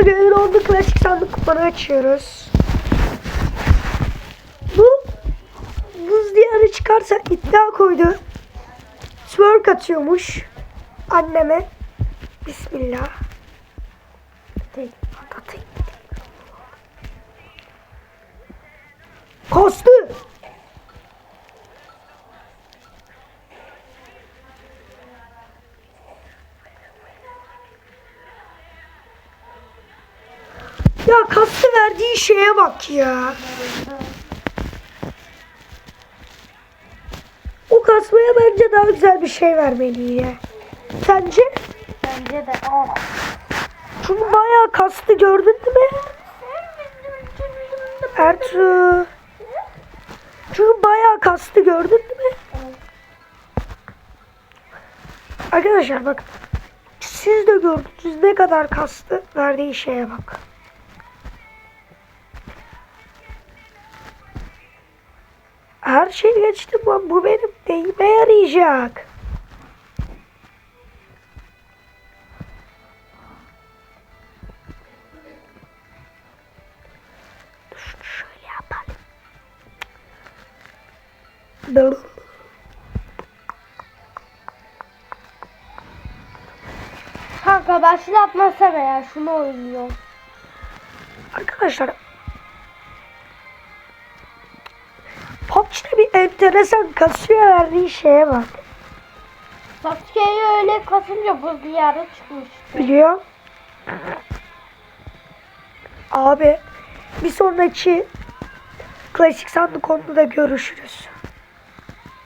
Gönül oldu klasik sandık kupanı açıyoruz. Bu buz diyarı çıkarsa iddia koydu. Twerk atıyormuş anneme. Bismillah. Atayım. Kostu. Ya kastı verdiği şeye bak ya. O kasmaya bence daha güzel bir şey vermeliydi. Sence? Bence de. Oh. Çünkü bayağı kastı gördün mü? Ertuğrul. Çünkü bayağı kastı gördün mü? Arkadaşlar bak. Siz de gördünüz ne kadar kastı verdiği şeye bak. Her şey geçti bu, bu benim deyime yarayacak. Şunu şöyle yapalım. Dur. Kanka başlatmasana ya şunu oynuyorum. Arkadaşlar PUBG'de bir enteresan kasıyor verdiği şeye bak. Sasuke'yi öyle kasınca buz diyarı çıkmıştı. Biliyor. Abi bir sonraki klasik sandık konuda da görüşürüz.